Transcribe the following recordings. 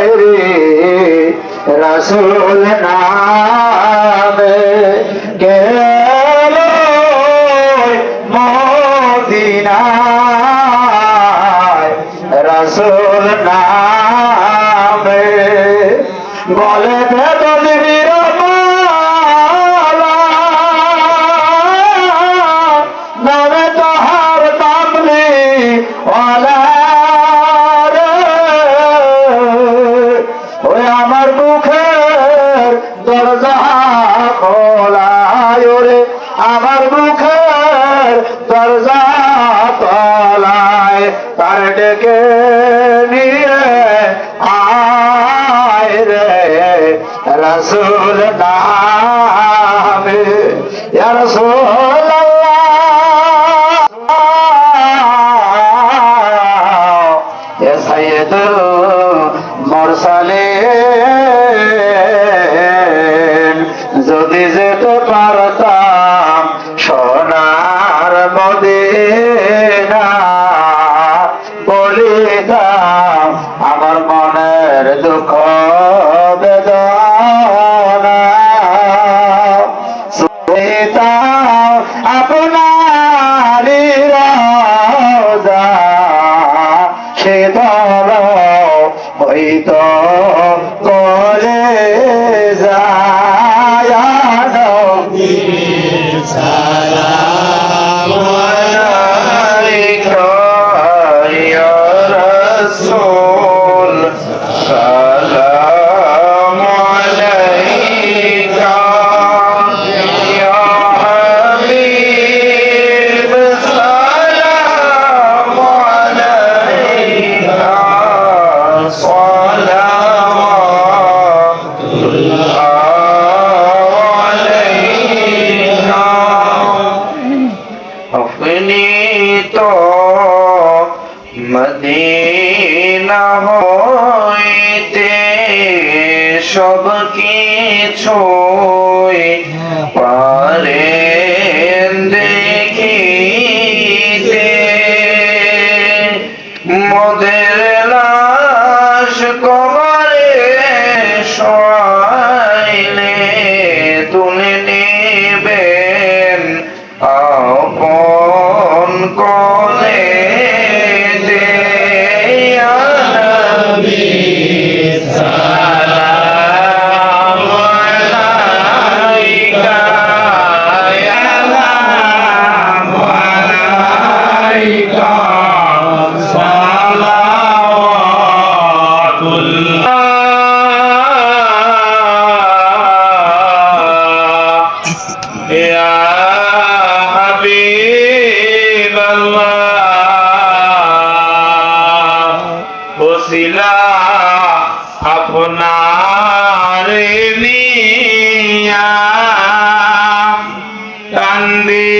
যায় রে রসুল নামে গেল মদিনায়। রসুল নামে বলে তদবির নামে তোহার তামলি ওলা তার ডেকে নিয়ে আয় রে রসুল নামে রসুল যদি যেতে পারতাম সোনা স্থিত তো মদিনা হইতে সব কিছু ওসিলা আপনার নিয়া। কান্দি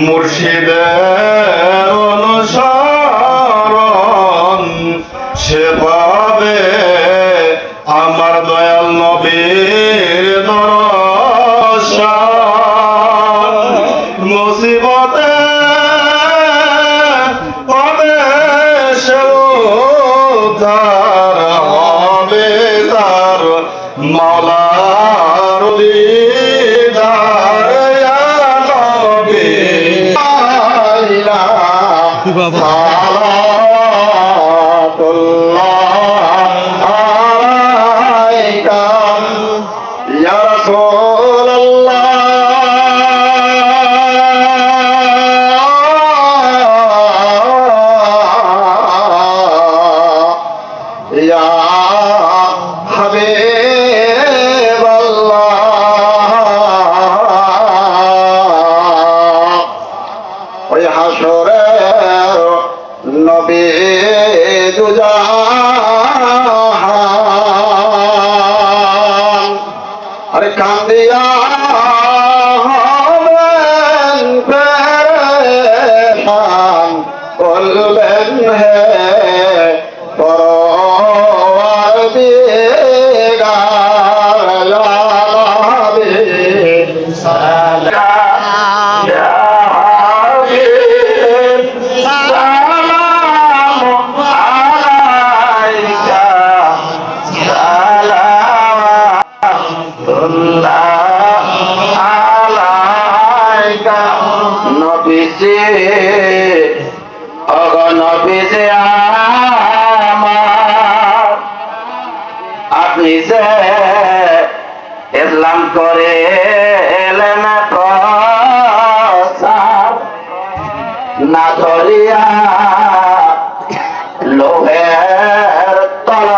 মুর্শিদ বাবা দিয়া হবেন পেরেশান করবেন হে পর দিছে ইসলাম করে এলেন না ধরিয়া লোহের তল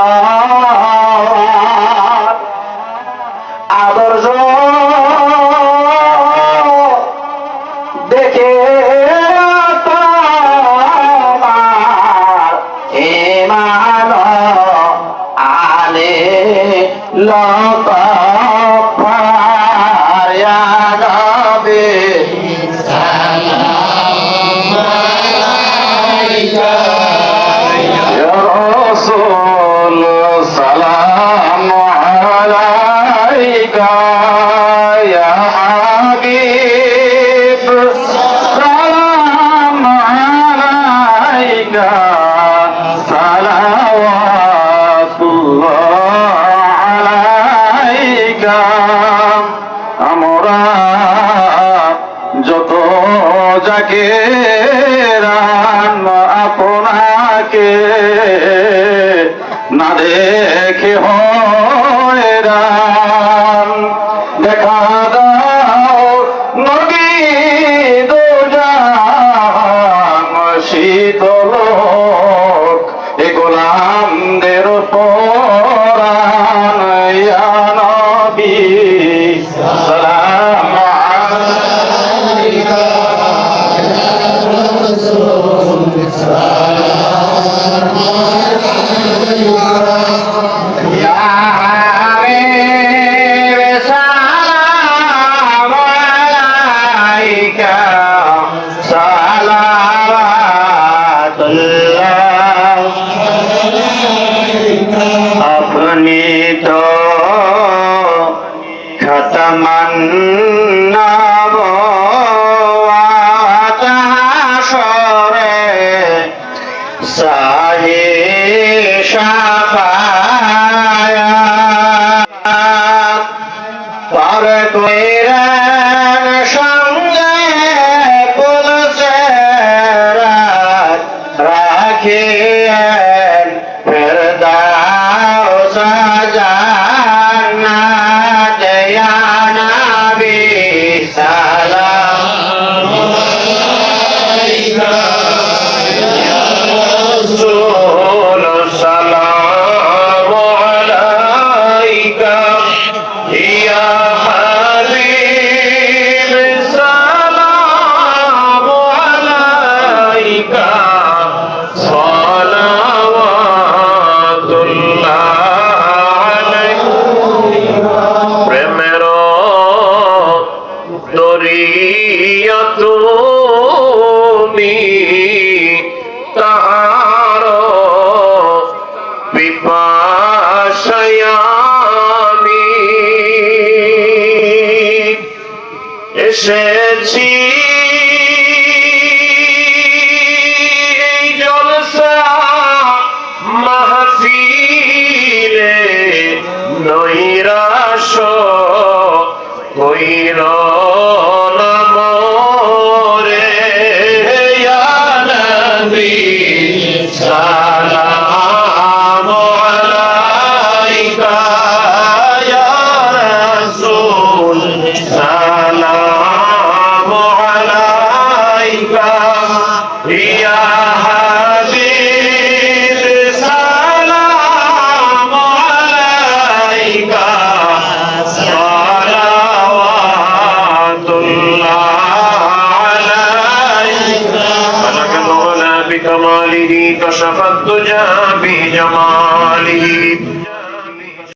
আদর্শ দেখে Allah যত যাকে আপনাকে না দেখে হয় সাহে শাহ কইর মোরে নবী সালাম আলাইকা ইয়া রাসূল সালাম আলাইকা ইয়া كشف الدجى بجماله